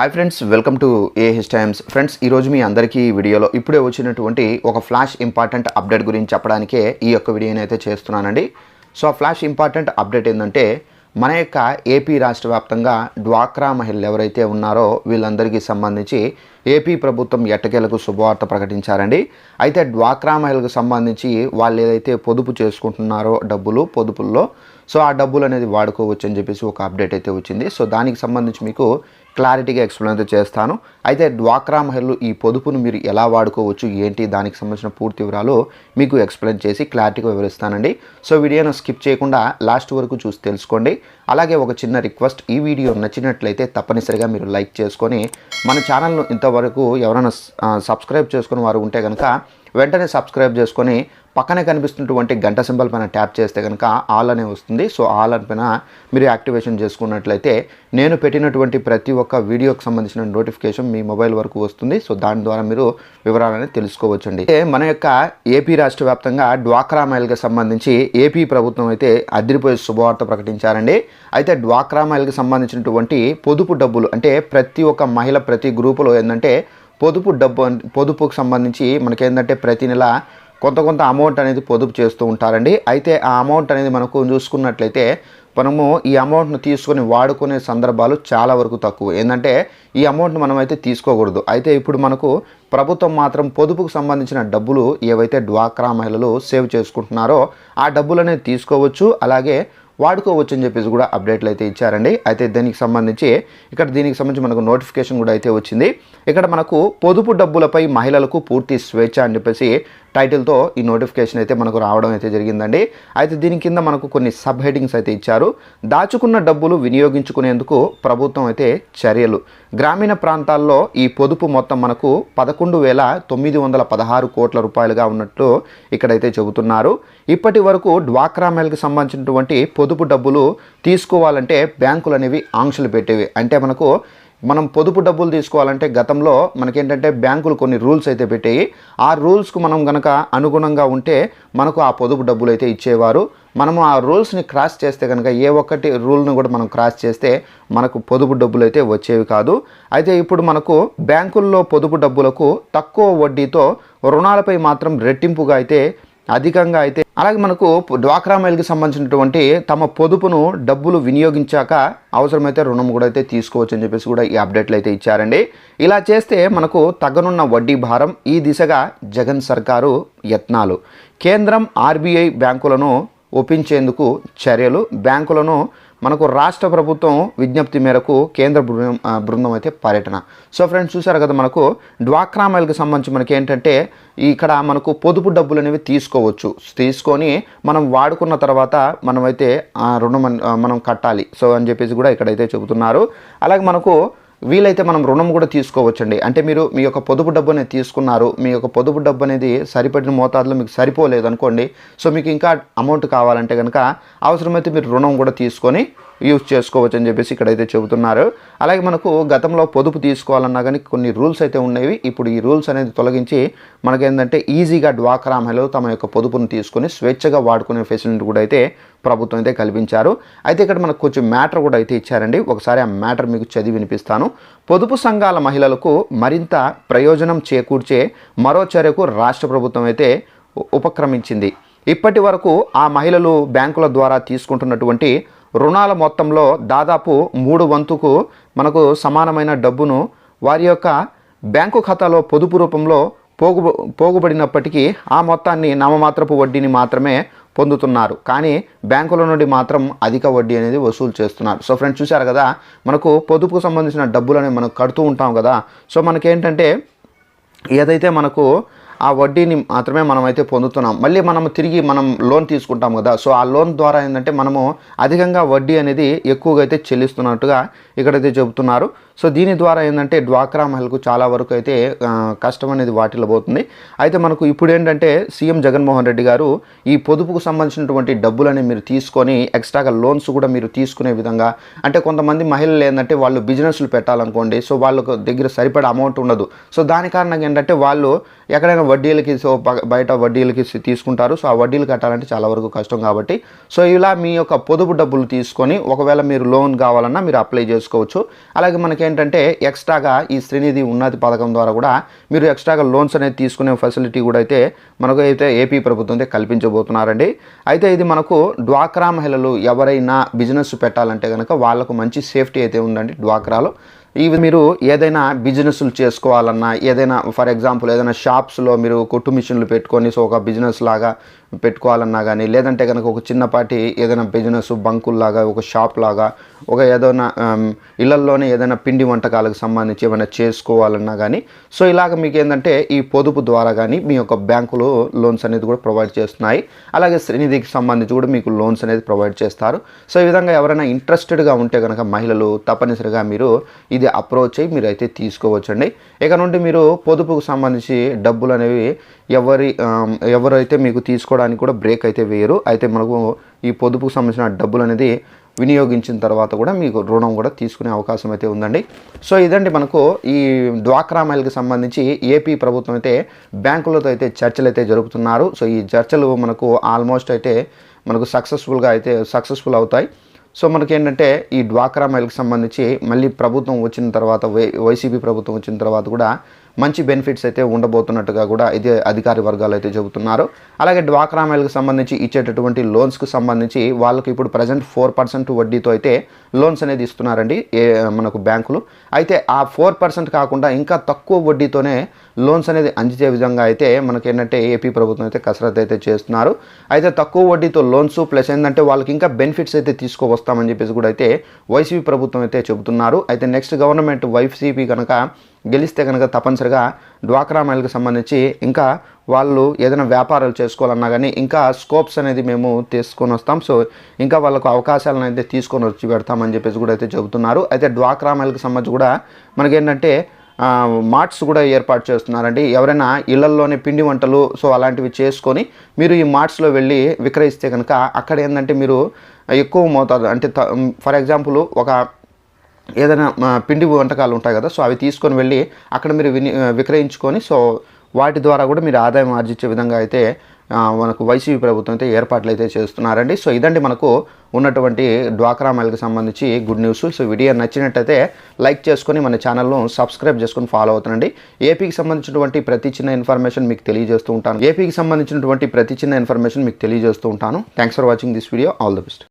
Hi friends welcome to AH Times friends ఈరోజు మీ అందరికీ ఈ వీడియోలో ఇప్పుడే వచ్చినటువంటి ఒక ఫ్లాష్ ఇంపార్టెంట్ అప్డేట్ గురించి చెప్పడానికే ఈ యొక్క వీడియోని అయితే చేస్తున్నానండి. సో ఆ ఫ్లాష్ ఇంపార్టెంట్ అప్డేట్ ఏంటంటే మన యొక్క ఏపీ రాష్ట్ర వ్యాప్తంగా డ్వాక్రా మహిళలు ఎవరైతే ఉన్నారో వీళ్ళందరికీ సంబంధించి ఏపీ ప్రభుత్వం ఎట్టకేలకు శుభవార్త ప్రకటించారండి. అయితే డ్వాక్రా మహిళలకు సంబంధించి వాళ్ళు ఏదైతే పొదుపు చేసుకుంటున్నారో డబ్బులు పొదుపుల్లో సో ఆ డబ్బులు అనేది వాడుకోవచ్చు అని చెప్పేసి ఒక అప్డేట్ అయితే వచ్చింది. సో దానికి సంబంధించి మీకు క్లారిటీగా ఎక్స్ప్లెయిన్ అయితే చేస్తాను. అయితే డ్వాక్రా మహిళలు ఈ పొదుపును మీరు ఎలా వాడుకోవచ్చు? ఏంటి? దానికి సంబంధించిన పూర్తి వివరాలు మీకు ఎక్స్ప్లెయిన్ చేసి క్లారిటీగా వివరిస్తానండి. సో వీడియోను స్కిప్ చేయకుండా లాస్ట్ వరకు చూసి తెలుసుకోండి. అలాగే ఒక చిన్న రిక్వెస్ట్ ఈ వీడియో నచ్చినట్లయితే తప్పనిసరిగా మీరు లైక్ చేసుకొని మన ఛానల్ను ఇంతవరకు ఎవరైనా సబ్స్క్రైబ్ చేసుకుని వారు ఉంటే కనుక వెంటనే సబ్స్క్రైబ్ చేసుకొని పక్కనే కనిపిస్తున్నటువంటి గంట సింబల్ పైన ట్యాప్ చేస్తే కనుక ఆల్ అనే వస్తుంది. సో ఆల్ పైన మీరు యాక్టివేషన్ చేసుకున్నట్లయితే నేను పెట్టినటువంటి ప్రతి ఒక్క వీడియోకి సంబంధించిన నోటిఫికేషన్ మీ మొబైల్ వరకు వస్తుంది. సో దాని ద్వారా మీరు వివరాలని తెలుసుకోవచ్చండి. అయితే మన యొక్క ఏపీ రాష్ట్ర వ్యాప్తంగా డ్వాక్రా మైల్కి సంబంధించి ఏపీ ప్రభుత్వం అయితే అదిరిపోయే శుభవార్త ప్రకటించారండి. అయితే డ్వాక్రా మైల్కి సంబంధించినటువంటి పొదుపు డబ్బులు అంటే ప్రతి ఒక్క మహిళ ప్రతి గ్రూపులో ఏంటంటే పొదుపు డబ్బు పొదుపుకు సంబంధించి మనకేంటంటే ప్రతి నెల కొంత కొంత అమౌంట్ అనేది పొదుపు చేస్తూ ఉంటారండి. అయితే ఆ అమౌంట్ అనేది మనకు చూసుకున్నట్లయితే మనము ఈ అమౌంట్ను తీసుకొని వాడుకునే సందర్భాలు చాలా వరకు తక్కువ. ఏంటంటే ఈ అమౌంట్ను మనం అయితే తీసుకోకూడదు. అయితే ఇప్పుడు మనకు ప్రభుత్వం మాత్రం పొదుపుకు సంబంధించిన డబ్బులు ఏవైతే డ్వాక్రా మహిళలు సేవ్ చేసుకుంటున్నారో ఆ డబ్బులు అనేది తీసుకోవచ్చు. అలాగే వాడుకోవచ్చు అని చెప్పేసి కూడా అప్డేట్లు అయితే ఇచ్చారండి. అయితే దీనికి సంబంధించి ఇక్కడ దీనికి సంబంధించి మనకు నోటిఫికేషన్ కూడా అయితే వచ్చింది. ఇక్కడ మనకు పొదుపు డబ్బులపై మహిళలకు పూర్తి స్వేచ్ఛ అని చెప్పేసి టైటిల్తో ఈ నోటిఫికేషన్ అయితే మనకు రావడం అయితే జరిగిందండి. అయితే దీని కింద మనకు కొన్ని సబ్ హెడింగ్స్ అయితే ఇచ్చారు. దాచుకున్న డబ్బులు వినియోగించుకునేందుకు ప్రభుత్వం అయితే చర్యలు. గ్రామీణ ప్రాంతాల్లో ఈ పొదుపు మొత్తం మనకు పదకొండు వేల తొమ్మిది వందల పదహారు కోట్ల రూపాయలుగా ఉన్నట్లు ఇక్కడైతే చెబుతున్నారు. ఇప్పటి వరకు డ్వాక్రా మెల్కి సంబంధించినటువంటి పొదుపు పొదుపు డబ్బులు తీసుకోవాలంటే బ్యాంకులు అనేవి ఆంక్షలు పెట్టేవి. అంటే మనకు మనం పొదుపు డబ్బులు తీసుకోవాలంటే గతంలో మనకేంటంటే బ్యాంకులు కొన్ని రూల్స్ అయితే పెట్టాయి. ఆ రూల్స్కు మనం గనక అనుగుణంగా ఉంటే మనకు ఆ పొదుపు డబ్బులు అయితే ఇచ్చేవారు. మనము ఆ రూల్స్ని క్రాస్ చేస్తే కనుక ఏ ఒక్కటి రూల్ని కూడా మనం క్రాస్ చేస్తే మనకు పొదుపు డబ్బులు అయితే వచ్చేవి కాదు. అయితే ఇప్పుడు మనకు బ్యాంకుల్లో పొదుపు డబ్బులకు తక్కువ వడ్డీతో రుణాలపై మాత్రం రెట్టింపుగా అయితే అధికంగా అయితే అలాగే మనకు డ్వాక్రా మైల్కి సంబంధించినటువంటి తమ పొదుపును డబ్బులు వినియోగించాక అవసరమైతే రుణం కూడా అయితే తీసుకోవచ్చు అని చెప్పేసి కూడా ఈ అప్డేట్లు అయితే ఇచ్చారండి. ఇలా చేస్తే మనకు తగ్గనున్న వడ్డీ భారం ఈ దిశగా జగన్ సర్కారు యత్నాలు. కేంద్రం ఆర్బీఐ బ్యాంకులను ఒప్పించేందుకు చర్యలు బ్యాంకులను మనకు రాష్ట్ర ప్రభుత్వం విజ్ఞప్తి మేరకు కేంద్ర బృందం బృందం అయితే పర్యటన. సో ఫ్రెండ్స్ చూసారు కదా మనకు డ్వాక్రా మైల్కి సంబంధించి మనకి ఏంటంటే ఇక్కడ మనకు పొదుపు డబ్బులు అనేవి తీసుకోవచ్చు. తీసుకొని మనం వాడుకున్న తర్వాత మనమైతే రుణం మనం కట్టాలి. సో అని చెప్పేసి కూడా ఇక్కడైతే చెబుతున్నారు. అలాగే మనకు వీలైతే మనం రుణం కూడా తీసుకోవచ్చండి. అంటే మీరు మీ యొక్క పొదుపు డబ్బు అనేది తీసుకున్నారు. మీ యొక్క పొదుపు డబ్బు అనేది సరిపడిన మోతాదులో మీకు సరిపోలేదు అనుకోండి సో మీకు ఇంకా అమౌంట్ కావాలంటే కనుక అవసరమైతే మీరు రుణం కూడా తీసుకొని యూజ్ చేసుకోవచ్చు అని చెప్పేసి ఇక్కడైతే చెబుతున్నారు. అలాగే మనకు గతంలో పొదుపు తీసుకోవాలన్నా కానీ కొన్ని రూల్స్ అయితే ఉండేవి. ఇప్పుడు ఈ రూల్స్ అనేది తొలగించి మనకేంటంటే ఈజీగా డ్వాక్రా మహిళలు తమ యొక్క పొదుపును తీసుకొని స్వేచ్ఛగా వాడుకునే ఫెసిలిటీ కూడా అయితే ప్రభుత్వం అయితే కల్పించారు. అయితే ఇక్కడ మనకు కొంచెం మ్యాటర్ కూడా అయితే ఇచ్చారండి. ఒకసారి ఆ మ్యాటర్ మీకు చదివి వినిపిస్తాను. పొదుపు సంఘాల మహిళలకు మరింత ప్రయోజనం చేకూర్చే మరో చర్యకు రాష్ట్ర ప్రభుత్వం అయితే ఉపక్రమించింది. ఇప్పటి వరకు ఆ మహిళలు బ్యాంకుల ద్వారా తీసుకుంటున్నటువంటి రుణాల మొత్తంలో దాదాపు మూడు వంతుకు మనకు సమానమైన డబ్బును వారి యొక్క బ్యాంకు ఖాతాలో పొదుపు రూపంలో పోగు పోగుబడినప్పటికీ ఆ మొత్తాన్ని నామమాత్రపు వడ్డీని మాత్రమే పొందుతున్నారు. కానీ బ్యాంకుల నుండి మాత్రం అధిక వడ్డీ అనేది వసూలు చేస్తున్నారు. సో ఫ్రెండ్స్ చూశారు కదా మనకు పొదుపుకు సంబంధించిన డబ్బులని మనం కడుతూ ఉంటాం కదా. సో మనకేంటంటే ఏదైతే మనకు ఆ వడ్డీని మాత్రమే మనం అయితే పొందుతున్నాం. మళ్ళీ మనం తిరిగి మనం లోన్ తీసుకుంటాం కదా సో ఆ లోన్ ద్వారా ఏంటంటే మనము అధికంగా వడ్డీ అనేది ఎక్కువగా అయితే చెల్లిస్తున్నట్టుగా ఇక్కడైతే చెబుతున్నారు. సో దీని ద్వారా ఏంటంటే డ్వాక్రా మహిళకు చాలా వరకు అయితే కష్టం అనేది వాటిలో పోతుంది. అయితే మనకు ఇప్పుడు ఏంటంటే సీఎం జగన్మోహన్ రెడ్డి గారు ఈ పొదుపుకు సంబంధించినటువంటి డబ్బులని మీరు తీసుకొని ఎక్స్ట్రాగా లోన్స్ కూడా మీరు తీసుకునే విధంగా అంటే కొంతమంది మహిళలు ఏంటంటే వాళ్ళు బిజినెస్లు పెట్టాలనుకోండి సో వాళ్ళకు దగ్గర సరిపడే అమౌంట్ ఉండదు. సో దాని కారణంగా ఏంటంటే వాళ్ళు ఎక్కడైనా వడ్డీలకి సో బయట వడ్డీలకి తీసుకుంటారు. సో ఆ వడ్డీలు కట్టాలంటే చాలా వరకు కష్టం కాబట్టి. సో ఇలా మీ యొక్క పొదుపు డబ్బులు తీసుకొని ఒకవేళ మీరు లోన్ కావాలన్నా మీరు అప్లై చేసుకోవచ్చు. అలాగే మనకి ఏంటంటే ఎక్స్ట్రాగా ఈ శ్రీనిధి ఉన్నతి పథకం ద్వారా కూడా మీరు ఎక్స్ట్రాగా లోన్స్ అనేది తీసుకునే ఫెసిలిటీ కూడా అయితే మనకు అయితే ఏపీ ప్రభుత్వం అయితే కల్పించబోతున్నారండి. అయితే ఇది మనకు డ్వాక్రా మహిళలు ఎవరైనా బిజినెస్ పెట్టాలంటే కనుక వాళ్ళకు మంచి సేఫ్టీ అయితే ఉందండి డ్వాక్రాలో. ఇవి మీరు ఏదైనా బిజినెస్లు చేసుకోవాలన్నా ఏదైనా ఫర్ ఎగ్జాంపుల్ ఏదైనా షాప్స్లో మీరు కొట్టు మిషన్లు పెట్టుకొని సో ఒక బిజినెస్ లాగా పెట్టుకోవాలన్నా కానీ లేదంటే కనుక ఒక చిన్నపాటి ఏదైనా బిజినెస్ బంకుల్లాగా ఒక షాప్ లాగా ఒక ఏదైనా ఇళ్ళల్లోనే ఏదైనా పిండి వంటకాలకు సంబంధించి ఏమైనా చేసుకోవాలన్నా కానీ సో ఇలాగ మీకు ఏంటంటే ఈ పొదుపు ద్వారా కానీ మీ యొక్క బ్యాంకులు లోన్స్ అనేది కూడా ప్రొవైడ్ చేస్తున్నాయి. అలాగే శ్రీనిధికి సంబంధించి కూడా మీకు లోన్స్ అనేది ప్రొవైడ్ చేస్తారు. సో ఈ విధంగా ఎవరైనా ఇంట్రెస్టెడ్గా ఉంటే కనుక మహిళలు తప్పనిసరిగా మీరు ఇది అప్రోచ్ అయ్యి మీరు అయితే తీసుకోవచ్చండి. ఇక నుండి మీరు పొదుపుకు సంబంధించి డబ్బులు అనేవి ఎవరి ఎవరైతే మీకు తీసుకోవడానికి కూడా బ్రేక్ అయితే వేయరు. అయితే మనకు ఈ పొదుపుకు సంబంధించిన డబ్బులు అనేది వినియోగించిన తర్వాత కూడా మీకు రుణం కూడా తీసుకునే అవకాశం అయితే ఉందండి. సో ఇదండి మనకు ఈ డ్వాక్రా మైల్కి సంబంధించి ఏపీ ప్రభుత్వం అయితే బ్యాంకులతో అయితే చర్చలు అయితే జరుపుతున్నారు. సో ఈ చర్చలు మనకు ఆల్మోస్ట్ అయితే మనకు సక్సెస్ఫుల్గా అయితే సక్సెస్ఫుల్ అవుతాయి. సో మనకి ఏంటంటే ఈ డ్వాక్రా మైల్కి సంబంధించి మళ్ళీ ప్రభుత్వం వచ్చిన తర్వాత వై వైసీపీ ప్రభుత్వం వచ్చిన తర్వాత కూడా మంచి బెనిఫిట్స్ అయితే ఉండబోతున్నట్టుగా కూడా ఇదే అధికారి వర్గాలు అయితే చెబుతున్నారు. అలాగే డ్వాక్రా మైల్కి సంబంధించి ఇచ్చేటటువంటి లోన్స్కి సంబంధించి వాళ్ళకి ఇప్పుడు ప్రజెంట్ ఫోర్ పర్సెంట్ వడ్డీతో అయితే లోన్స్ అనేది ఇస్తున్నారండి ఏ మనకు బ్యాంకులు. అయితే ఆ ఫోర్ పర్సెంట్ కాకుండా ఇంకా తక్కువ వడ్డీతోనే లోన్స్ అనేది అందించే విధంగా అయితే మనకి ఏంటంటే ఏపీ ప్రభుత్వం అయితే కసరత్ అయితే చేస్తున్నారు. అయితే తక్కువ వడ్డీతో లోన్స్ ప్లస్ ఏంటంటే వాళ్ళకి ఇంకా బెనిఫిట్స్ అయితే తీసుకువస్తామని చెప్పేసి కూడా అయితే వైసీపీ ప్రభుత్వం అయితే చెబుతున్నారు. అయితే నెక్స్ట్ గవర్నమెంట్ వైసీపీ కనుక గెలిస్తే కనుక తప్పనిసరిగా డ్వాక్రా మహిళకు సంబంధించి ఇంకా వాళ్ళు ఏదైనా వ్యాపారాలు చేసుకోవాలన్నా కానీ ఇంకా స్కోప్స్ అనేది మేము తీసుకొని వస్తాం. సో ఇంకా వాళ్ళకు అవకాశాలను అయితే తీసుకొని వచ్చి పెడతామని చెప్పేసి కూడా అయితే చెబుతున్నారు. అయితే డ్వాక్రా మహిళకు సంబంధించి కూడా మనకేంటంటే మార్ట్స్ కూడా ఏర్పాటు చేస్తున్నారండి. ఎవరైనా ఇళ్ళల్లోనే పిండి వంటలు సో అలాంటివి చేసుకొని మీరు ఈ మార్ట్స్లో వెళ్ళి విక్రయిస్తే కనుక అక్కడ ఏంటంటే మీరు ఎక్కువ మోతాదు అంటే ఫర్ ఎగ్జాంపుల్ ఒక ఏదైనా పిండి వంటకాలు ఉంటాయి కదా సో అవి తీసుకొని వెళ్ళి అక్కడ మీరు విని విక్రయించుకొని సో వాటి ద్వారా కూడా మీరు ఆదాయం ఆర్జించే విధంగా అయితే మనకు వైసీపీ ప్రభుత్వం అయితే ఏర్పాట్లు అయితే చేస్తున్నారండి. సో ఇదండి మనకు ఉన్నటువంటి డ్వాక్రా మైల్కి సంబంధించి గుడ్ న్యూస్. సో వీడియో నచ్చినట్టయితే లైక్ చేసుకొని మన ఛానల్ను సబ్స్క్రైబ్ చేసుకొని ఫాలో అవుతుందండి ఏపీకి సంబంధించినటువంటి ప్రతి చిన్న ఇన్ఫర్మేషన్ మీకు తెలియజేస్తూ ఉంటాను. ఏపీకి సంబంధించినటువంటి ప్రతి చిన్న ఇన్ఫర్మేషన్ మీకు తెలియజేస్తూ ఉంటాను. Thanks for watching this video all the best